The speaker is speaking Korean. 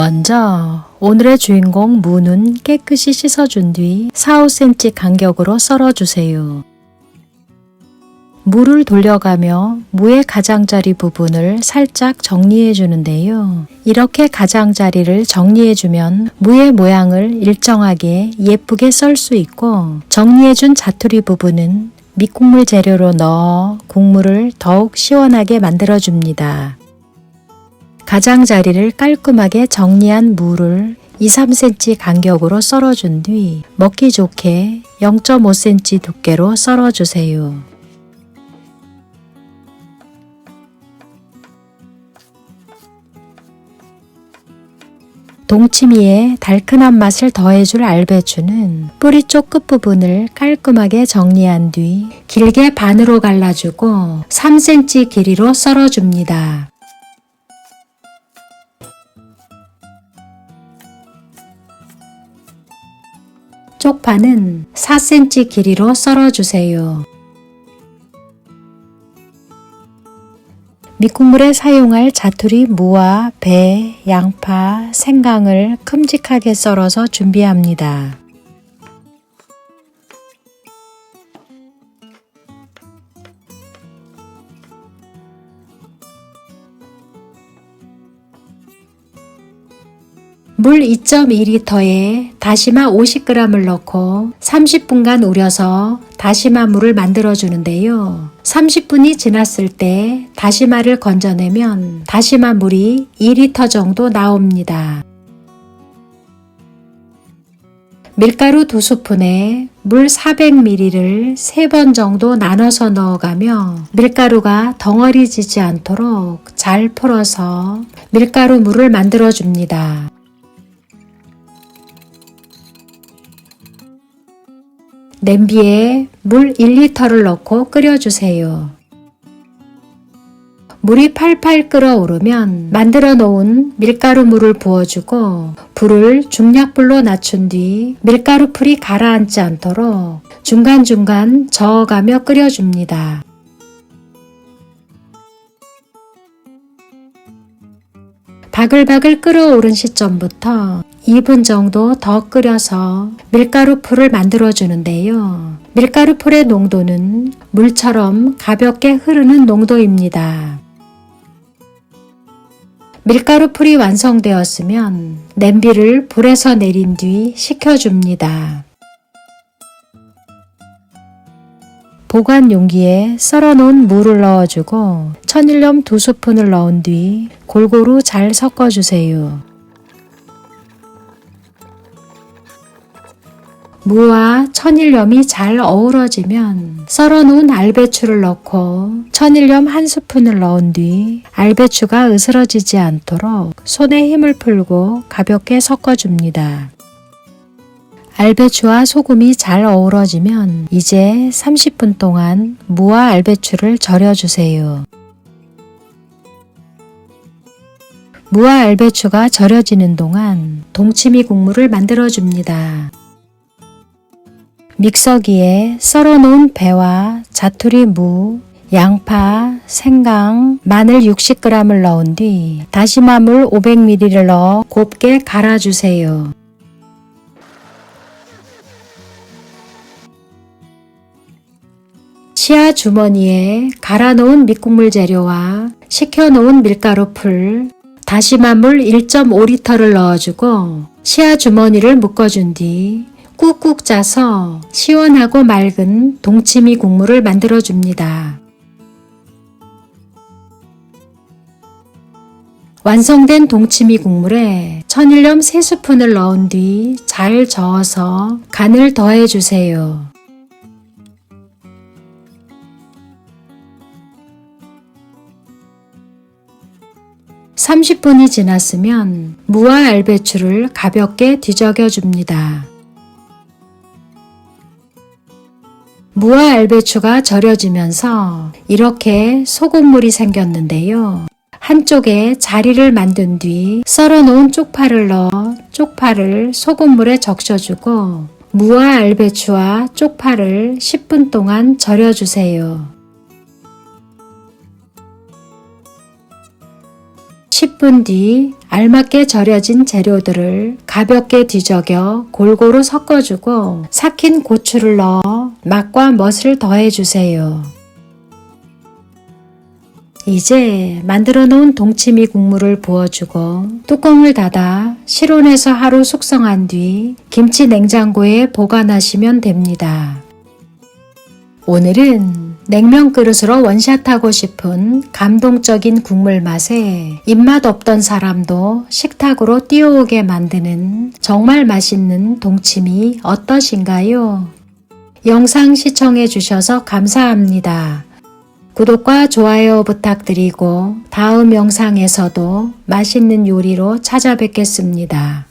먼저 오늘의 주인공 무는 깨끗이 씻어준 뒤 4, 5cm 간격으로 썰어주세요. 무를 돌려가며 무의 가장자리 부분을 살짝 정리해 주는데요. 이렇게 가장자리를 정리해 주면 무의 모양을 일정하게 예쁘게 썰 수 있고 정리해 준 자투리 부분은 밑국물 재료로 넣어 국물을 더욱 시원하게 만들어 줍니다. 가장자리를 깔끔하게 정리한 무를 2, 3cm 간격으로 썰어준 뒤 먹기 좋게 0.5cm 두께로 썰어주세요. 동치미에 달큰한 맛을 더해줄 알배추는 뿌리 쪽 끝부분을 깔끔하게 정리한 뒤 길게 반으로 갈라주고 3cm 길이로 썰어줍니다. 쪽파는 4cm 길이로 썰어주세요. 밑국물에 사용할 자투리 무와 배, 양파, 생강을 큼직하게 썰어서 준비합니다. 물 2.2리터에 다시마 50g을 넣고 30분간 우려서 다시마 물을 만들어 주는데요. 30분이 지났을 때 다시마를 건져내면 다시마 물이 2리터 정도 나옵니다. 밀가루 2스푼에 물 400ml를 3번 정도 나눠서 넣어가며 밀가루가 덩어리지지 않도록 잘 풀어서 밀가루 물을 만들어 줍니다. 냄비에 물 1리터를 넣고 끓여주세요. 물이 팔팔 끓어오르면 만들어 놓은 밀가루 물을 부어주고 불을 중약불로 낮춘 뒤 밀가루 풀이 가라앉지 않도록 중간중간 저어가며 끓여줍니다. 바글바글 끓어오른 시점부터 2분 정도 더 끓여서 밀가루 풀을 만들어 주는데요. 밀가루 풀의 농도는 물처럼 가볍게 흐르는 농도입니다. 밀가루 풀이 완성되었으면 냄비를 불에서 내린 뒤 식혀줍니다. 보관 용기에 썰어 놓은 물을 넣어주고 천일염 두 스푼을 넣은 뒤 골고루 잘 섞어주세요. 무와 천일염이 잘 어우러지면 썰어 놓은 알배추를 넣고 천일염 한 스푼을 넣은 뒤 알배추가 으스러지지 않도록 손에 힘을 풀고 가볍게 섞어줍니다. 알배추와 소금이 잘 어우러지면 이제 30분 동안 무와 알배추를 절여주세요. 무와 알배추가 절여지는 동안 동치미 국물을 만들어 줍니다. 믹서기에 썰어 놓은 배와 자투리 무, 양파, 생강, 마늘 60g을 넣은 뒤 다시마물 500ml를 넣어 곱게 갈아주세요. 치아 주머니에 갈아 놓은 밑국물 재료와 식혀 놓은 밀가루 풀, 다시마 물 1.5리터를 넣어주고 치아 주머니를 묶어준 뒤 꾹꾹 짜서 시원하고 맑은 동치미 국물을 만들어 줍니다. 완성된 동치미 국물에 천일염 3스푼을 넣은 뒤 잘 저어서 간을 더해 주세요. (30분이) 지났으면 무와 알배추를 가볍게 뒤적여 줍니다. 무와 알배추가 절여지면서 이렇게 소금물이 생겼는데요. 한쪽에 자리를 만든 뒤 썰어 놓은 쪽파를 넣어 쪽파를 소금물에 적셔주고 무와 알배추와 쪽파를 10분 동안 절여주세요. 10분 뒤 알맞게 절여진 재료들을 가볍게 뒤적여 골고루 섞어주고 삭힌 고추를 넣어 맛과 멋을 더해주세요. 이제 만들어 놓은 동치미 국물을 부어주고 뚜껑을 닫아 실온에서 하루 숙성한 뒤 김치 냉장고에 보관하시면 됩니다. 오늘은 냉면 그릇으로 원샷하고 싶은 감동적인 국물 맛에 입맛 없던 사람도 식탁으로 뛰어오게 만드는 정말 맛있는 동치미 어떠신가요? 영상 시청해 주셔서 감사합니다. 구독과 좋아요 부탁드리고 다음 영상에서도 맛있는 요리로 찾아뵙겠습니다.